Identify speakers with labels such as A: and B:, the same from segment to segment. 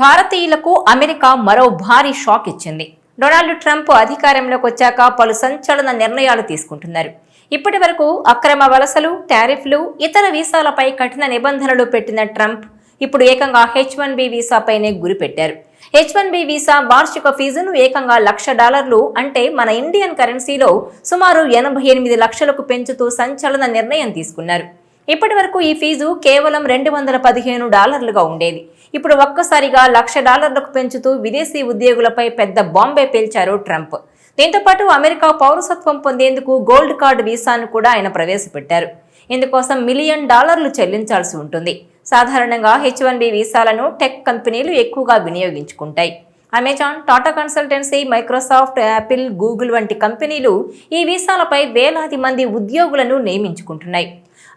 A: భారతీయులకు అమెరికా మరో భారీ షాక్ ఇచ్చింది. డొనాల్డ్ ట్రంప్ అధికారంలోకి వచ్చాక పలు సంచలన నిర్ణయాలు తీసుకుంటున్నారు. ఇప్పటి వరకు అక్రమ వలసలు టారిఫ్లు ఇతర వీసాలపై కఠిన నిబంధనలు పెట్టిన ట్రంప్ ఇప్పుడు ఏకంగా హెచ్ వన్ బి వీసాపైనే గురిపెట్టారు. హెచ్ వన్ బి వీసా వార్షిక ఫీజును ఏకంగా లక్ష డాలర్లు అంటే మన ఇండియన్ కరెన్సీలో సుమారు ఎనభై ఎనిమిది లక్షలకు పెంచుతూ సంచలన నిర్ణయం తీసుకున్నారు. ఇప్పటి వరకు ఈ ఫీజు కేవలం రెండు వందల పదిహేను డాలర్లుగా ఉండేది. ఇప్పుడు ఒక్కసారిగా లక్ష డాలర్లకు పెంచుతూ విదేశీ ఉద్యోగులపై పెద్ద బాంబే పేల్చారు ట్రంప్. దీంతో పాటు అమెరికా పౌరసత్వం పొందేందుకు గోల్డ్ కార్డు వీసాను కూడా ఆయన ప్రవేశపెట్టారు. ఇందుకోసం మిలియన్ డాలర్లు చెల్లించాల్సి ఉంటుంది. సాధారణంగా హెచ్ వన్ బి వీసాలను టెక్ కంపెనీలు ఎక్కువగా వినియోగించుకుంటాయి. Amazon Tata consultancy Microsoft Apple Google వంటి కంపెనీలు ఈ వీసాలపై వేలాది మంది ఉద్యోగులను నియమించుకుంటున్నాయి.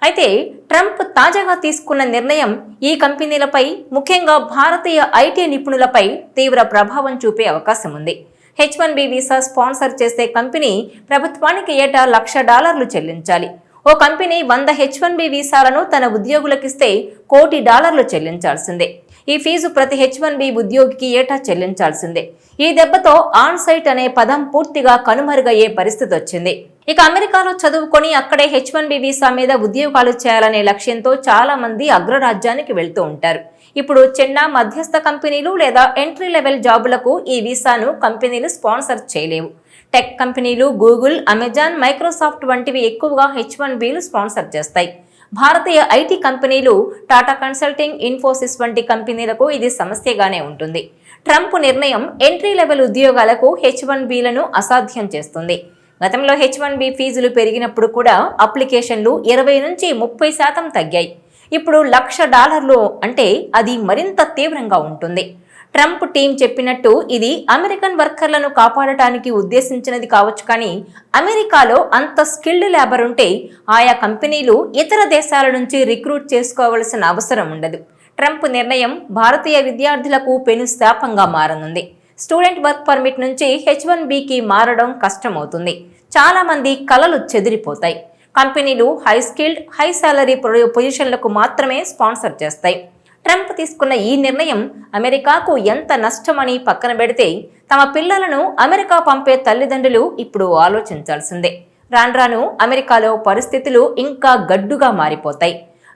A: అయితే ట్రంప్ తాజాగా తీసుకున్న నిర్ణయం ఈ కంపెనీలపై ముఖ్యంగా భారతీయ ఐటీ నిపుణులపై తీవ్ర ప్రభావం చూపే అవకాశం ఉంది. H one B visa sponsor చేసే కంపెనీ ప్రభుత్వానికి ఏటా లక్ష డాలర్లు చెల్లించాలి. ఓ కంపెనీ వంద హెచ్ వన్ బి వీసాలను తన ఉద్యోగులకిస్తే కోటి డాలర్లు చెల్లించాల్సిందే. ఈ ఫీజు ప్రతి హెచ్ వన్ బి ఉద్యోగికి ఏటా చెల్లించాల్సిందే. ఈ దెబ్బతో ఆన్ సైట్ అనే పదం పూర్తిగా కనుమరుగయ్యే పరిస్థితి వచ్చింది ఇక అమెరికాలో చదువుకొని అక్కడే హెచ్ వన్ బి వీసా మీద ఉద్యోగాలు చేయాలనే లక్ష్యంతో చాలా మంది అగ్రరాజ్యానికి వెళ్తూ ఉంటారు. ఇప్పుడు చిన్న మధ్యస్థ కంపెనీలు లేదా ఎంట్రీ లెవెల్ జాబులకు ఈ వీసాను కంపెనీలు స్పాన్సర్ చేయలేవు. టెక్ కంపెనీలు గూగుల్ అమెజాన్ మైక్రోసాఫ్ట్ వంటివి ఎక్కువగా హెచ్ వన్ బీలు స్పాన్సర్ చేస్తాయి. భారతీయ ఐటీ కంపెనీలు టాటా కన్సల్టింగ్ ఇన్ఫోసిస్ వంటి కంపెనీలకు ఇది సమస్యగానే ఉంటుంది. ట్రంప్ నిర్ణయం ఎంట్రీ లెవెల్ ఉద్యోగాలకు హెచ్ వన్ బీలను అసాధ్యం చేస్తుంది. గతంలో హెచ్ వన్ బి ఫీజులు పెరిగినప్పుడు కూడా అప్లికేషన్లు ఇరవై నుంచి ముప్పై శాతం తగ్గాయి. ఇప్పుడు లక్ష డాలర్లు అంటే అది మరింత తీవ్రంగా ఉంటుంది. ట్రంప్ టీం చెప్పినట్టు ఇది అమెరికన్ వర్కర్లను కాపాడటానికి ఉద్దేశించినది కావచ్చు కానీ అమెరికాలో అంత స్కిల్డ్ లేబర్ ఉంటే ఆయా కంపెనీలు ఇతర దేశాల నుంచి రిక్రూట్ చేసుకోవాల్సిన అవసరం ఉండదు. ట్రంప్ నిర్ణయం భారతీయ విద్యార్థులకు పెను శాపంగా మారనుంది. స్టూడెంట్ వర్క్ పర్మిట్ నుంచి హెచ్ వన్ బికి మారడం కష్టమవుతుంది. చాలామంది కలలు చెదిరిపోతాయి. కంపెనీలు హై స్కిల్డ్ హై సాలరీ పొజిషన్లకు మాత్రమే స్పాన్సర్ చేస్తాయి. ట్రంప్ తీసుకున్న ఈ నిర్ణయం అమెరికాకు ఎంత నష్టమని పక్కన పెడితే తమ పిల్లలను అమెరికా పంపే తల్లిదండ్రులు ఇప్పుడు ఆలోచించాల్సిందే. రాను అమెరికాలో పరిస్థితులు ఇంకా గడ్డుగా మారిపోతాయి.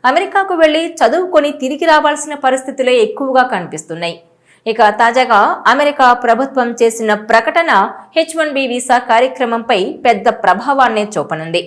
A: అమెరికాకు వెళ్ళి చదువుకొని తిరిగి రావాల్సిన పరిస్థితులే ఎక్కువగా కనిపిస్తున్నాయి. ఇక తాజాగా అమెరికా ప్రభుత్వం చేసిన ప్రకటన హెచ్ వన్ బి వీసా కార్యక్రమంపై పెద్ద ప్రభావాన్నే చూపనుంది.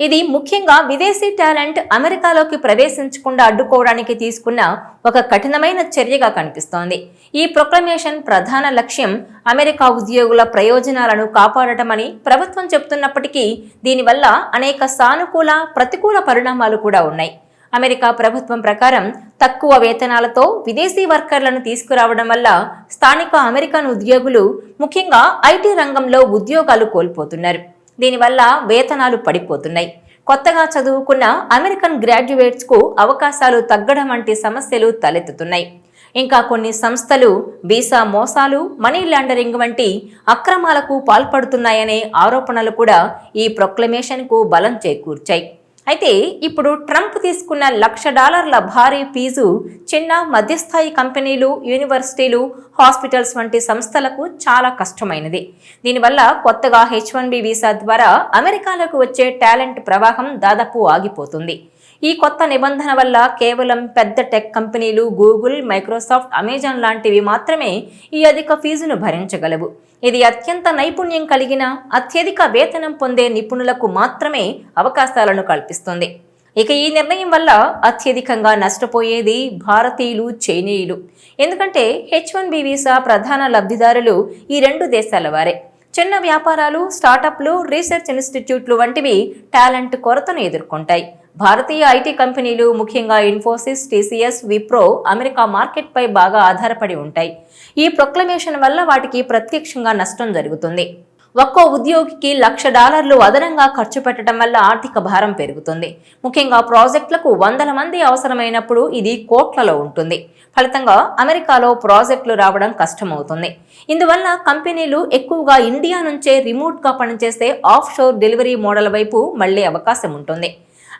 A: ఇది ముఖ్యంగా విదేశీ టాలెంట్ అమెరికాలోకి ప్రవేశించకుండా అడ్డుకోవడానికి తీసుకున్న ఒక కఠినమైన చర్యగా కనిపిస్తోంది. ఈ ప్రొక్లమేషన్ ప్రధాన లక్ష్యం అమెరికా ఉద్యోగుల ప్రయోజనాలను కాపాడటమని ప్రభుత్వం చెబుతున్నప్పటికీ దీనివల్ల అనేక సానుకూల ప్రతికూల పరిణామాలు కూడా ఉన్నాయి. అమెరికా ప్రభుత్వం ప్రకారం తక్కువ వేతనాలతో విదేశీ వర్కర్లను తీసుకురావడం వల్ల స్థానిక అమెరికన్ ఉద్యోగులు ముఖ్యంగా ఐటీ రంగంలో ఉద్యోగాలు కోల్పోతున్నారు. దీనివల్ల వేతనాలు పడిపోతున్నాయి. కొత్తగా చదువుకున్న అమెరికన్ గ్రాడ్యుయేట్స్కు అవకాశాలు తగ్గడం వంటి సమస్యలు తలెత్తుతున్నాయి. ఇంకా కొన్ని సంస్థలు వీసా మోసాలు మనీ లాండరింగ్ వంటి అక్రమాలకు పాల్పడుతున్నాయనే ఆరోపణలు కూడా ఈ ప్రొక్లమేషన్కు బలం చేకూర్చాయి. అయితే ఇప్పుడు ట్రంప్ తీసుకున్న లక్ష డాలర్ల భారీ ఫీజు చిన్న మధ్యస్థాయి కంపెనీలు యూనివర్సిటీలు హాస్పిటల్స్ వంటి సంస్థలకు చాలా కష్టమైనది. దీనివల్ల కొత్తగా హెచ్ వన్ బి వీసా ద్వారా అమెరికాలకు వచ్చే టాలెంట్ ప్రవాహం దాదాపు ఆగిపోతుంది. ఈ కొత్త నిబంధన వల్ల కేవలం పెద్ద టెక్ కంపెనీలు గూగుల్ మైక్రోసాఫ్ట్ అమెజాన్ లాంటివి మాత్రమే ఈ అధిక ఫీజును భరించగలవు. ఇది అత్యంత నైపుణ్యం కలిగిన అత్యధిక వేతనం పొందే నిపుణులకు మాత్రమే అవకాశాలను కల్పిస్తుంది. ఇక ఈ నిర్ణయం వల్ల అత్యధికంగా నష్టపోయేది భారతీయులు చైనీయులు. ఎందుకంటే హెచ్ వన్ బి వీసా ప్రధాన లబ్ధిదారులు ఈ రెండు దేశాల వారే. చిన్న వ్యాపారాలు స్టార్టప్లు రీసెర్చ్ ఇన్స్టిట్యూట్లు వంటివి టాలెంట్ కొరతను ఎదుర్కొంటాయి. భారతీయ ఐటీ కంపెనీలు ముఖ్యంగా ఇన్ఫోసిస్ టీసీఎస్ విప్రో అమెరికా మార్కెట్పై బాగా ఆధారపడి ఉంటాయి. ఈ ప్రొక్లమేషన్ వల్ల వాటికి ప్రత్యక్షంగా నష్టం జరుగుతుంది. ఒక్కో ఉద్యోగికి లక్ష డాలర్లు అదనంగా ఖర్చు పెట్టడం వల్ల ఆర్థిక భారం పెరుగుతుంది. ముఖ్యంగా ప్రాజెక్టులకు వందల మంది అవసరమైనప్పుడు ఇది కోట్లలో ఉంటుంది. ఫలితంగా అమెరికాలో ప్రాజెక్టులు రావడం కష్టమవుతుంది. ఇందువల్ల కంపెనీలు ఎక్కువగా ఇండియా నుంచే రిమోట్గా పనిచేసే ఆఫ్ షోర్ డెలివరీ మోడల్ వైపు మళ్ళే అవకాశం ఉంటుంది.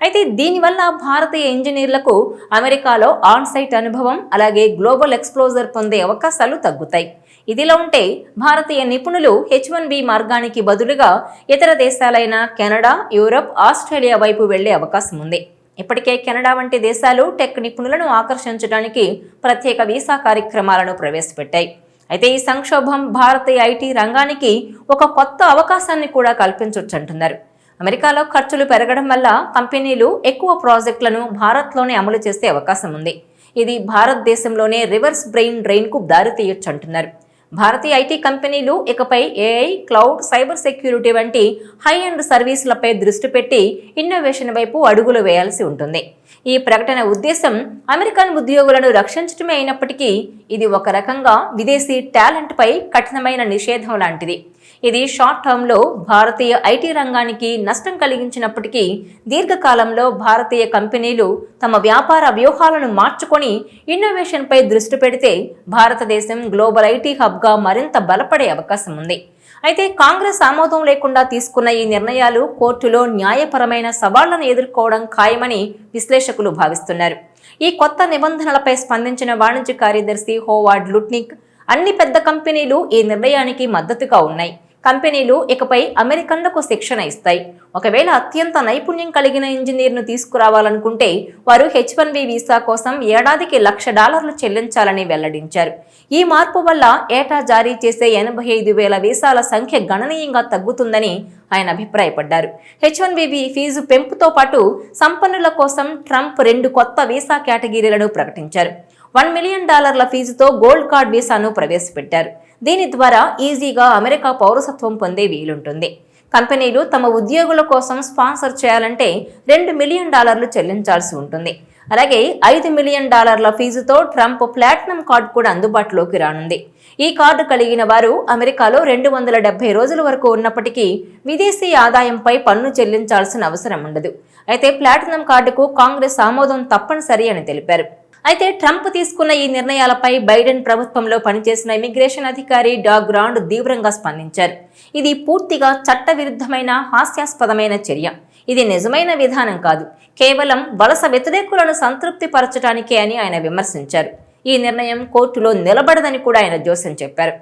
A: అయితే దీనివల్ల భారతీయ ఇంజనీర్లకు అమెరికాలో ఆన్ సైట్ అనుభవం అలాగే గ్లోబల్ ఎక్స్ప్లోజర్ పొందే అవకాశాలు తగ్గుతాయి. ఇదిలా ఉంటే భారతీయ నిపుణులు హెచ్ వన్ బి మార్గానికి బదులుగా ఇతర దేశాలైన కెనడా యూరప్ ఆస్ట్రేలియా వైపు వెళ్ళే అవకాశం ఉంది. ఇప్పటికే కెనడా వంటి దేశాలు టెక్ నిపుణులను ఆకర్షించడానికి ప్రత్యేక వీసా కార్యక్రమాలను ప్రవేశపెట్టాయి. అయితే ఈ సంక్షోభం భారతీయ ఐటీ రంగానికి ఒక కొత్త అవకాశాన్ని కూడా కల్పించొచ్చంటున్నారు. అమెరికాలో ఖర్చులు పెరగడం వల్ల కంపెనీలు ఎక్కువ ప్రాజెక్టులను భారత్లోనే అమలు చేసే అవకాశం ఉంది. ఇది భారతదేశంలోనే రివర్స్ బ్రెయిన్ డ్రెయిన్కు దారితీయొచ్చు అంటున్నారు. భారతీయ ఐటీ కంపెనీలు ఇకపై ఏఐ క్లౌడ్ సైబర్ సెక్యూరిటీ వంటి హై అండ్ సర్వీసులపై దృష్టి పెట్టి ఇన్నోవేషన్ వైపు అడుగులు వేయాల్సి ఉంటుంది. ఈ ప్రకటన ఉద్దేశం అమెరికన్ ఉద్యోగులను రక్షించటమే అయినప్పటికీ ఇది ఒక రకంగా విదేశీ టాలెంట్పై కఠినమైన నిషేధం లాంటిది. ఇది షార్ట్ టర్మ్లో భారతీయ ఐటీ రంగానికి నష్టం కలిగించినప్పటికీ దీర్ఘకాలంలో భారతీయ కంపెనీలు తమ వ్యాపార వ్యూహాలను మార్చుకొని ఇన్నోవేషన్పై దృష్టి పెడితే భారతదేశం గ్లోబల్ ఐటీ హబ్గా మరింత బలపడే అవకాశం ఉంది. అయితే కాంగ్రెస్ ఆమోదం లేకుండా తీసుకున్న ఈ నిర్ణయాలు కోర్టులో న్యాయపరమైన సవాళ్ళను ఎదుర్కోవడం ఖాయమని విశ్లేషకులు భావిస్తున్నారు. ఈ కొత్త నిబంధనలపై స్పందించిన వాణిజ్య కార్యదర్శి హోవార్డ్ లుట్నిక్ అన్ని పెద్ద కంపెనీలు ఈ నిర్ణయానికి మద్దతుగా ఉన్నాయి. కంపెనీలు ఇకపై అమెరికన్లకు శిక్షణ ఇస్తాయి. ఒకవేళ అత్యంత నైపుణ్యం కలిగిన ఇంజనీర్ను తీసుకురావాలనుకుంటే వారు హెచ్ వన్ బి వీసా కోసం ఏడాదికి లక్ష డాలర్లు చెల్లించాలని వెల్లడించారు. ఈ మార్పు వల్ల ఏటా జారీ చేసే ఎనభై ఐదు వేల వీసాల సంఖ్య గణనీయంగా తగ్గుతుందని ఆయన అభిప్రాయపడ్డారు. హెచ్ వన్ బి ఫీజు పెంపుతో పాటు సంపన్నుల కోసం ట్రంప్ రెండు కొత్త వీసా కేటగిరీలను ప్రకటించారు. వన్ మిలియన్ డాలర్ల ఫీజుతో గోల్డ్ కార్డ్ వీసాను ప్రవేశపెట్టారు. దీని ద్వారా ఈజీగా అమెరికా పౌరసత్వం పొందే వీలుంటుంది. కంపెనీలు తమ ఉద్యోగుల కోసం స్పాన్సర్ చేయాలంటే రెండు మిలియన్ డాలర్లు చెల్లించాల్సి ఉంటుంది. అలాగే ఐదు మిలియన్ డాలర్ల ఫీజుతో ట్రంప్ ప్లాటినం కార్డు కూడా అందుబాటులోకి రానుంది. ఈ కార్డు కలిగిన వారు అమెరికాలో రెండు వందల డెబ్బై రోజుల వరకు ఉన్నప్పటికీ విదేశీ ఆదాయంపై పన్ను చెల్లించాల్సిన అవసరం ఉండదు. అయితే ప్లాటినం కార్డుకు కాంగ్రెస్ ఆమోదం తప్పనిసరి అని తెలిపారు. అయితే ట్రంప్ తీసుకున్న ఈ నిర్ణయాలపై బైడెన్ ప్రభుత్వంలో పనిచేసిన ఇమిగ్రేషన్ అధికారి డాగ్ రాండ్ తీవ్రంగా స్పందించారు. ఇది పూర్తిగా చట్టవిరుద్ధమైన హాస్యాస్పదమైన చర్య. ఇది నిజమైన విధానం కాదు. కేవలం వలస వ్యతిరేకులను సంతృప్తి పరచడానికే అని ఆయన విమర్శించారు. ఈ నిర్ణయం కోర్టులో నిలబడదని కూడా ఆయన జోస్యం చెప్పారు.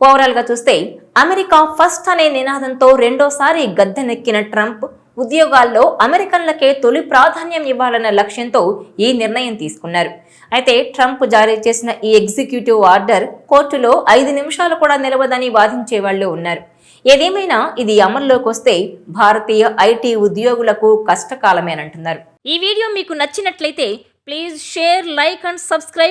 A: ఓవరాల్గా చూస్తే అమెరికా ఫస్ట్ అనే నినాదంతో రెండోసారి గద్దెనెక్కిన ట్రంప్ ఉద్యోగాల్లో అమెరికన్లకే తొలి ప్రాధాన్యం ఇవ్వాలన్న లక్ష్యంతో ఈ నిర్ణయం తీసుకున్నారు. అయితే ట్రంప్ జారీ చేసిన ఈ ఎగ్జిక్యూటివ్ ఆర్డర్ కోర్టులో ఐదు నిమిషాలు కూడా నిలవదని వాదించే వాళ్ళు ఉన్నారు. ఏదేమైనా ఇది అమల్లోకి వస్తే భారతీయ ఐటీ ఉద్యోగులకు కష్టకాలమేనంటున్నారు. ఈ వీడియో మీకు నచ్చినట్లయితే please share like and subscribe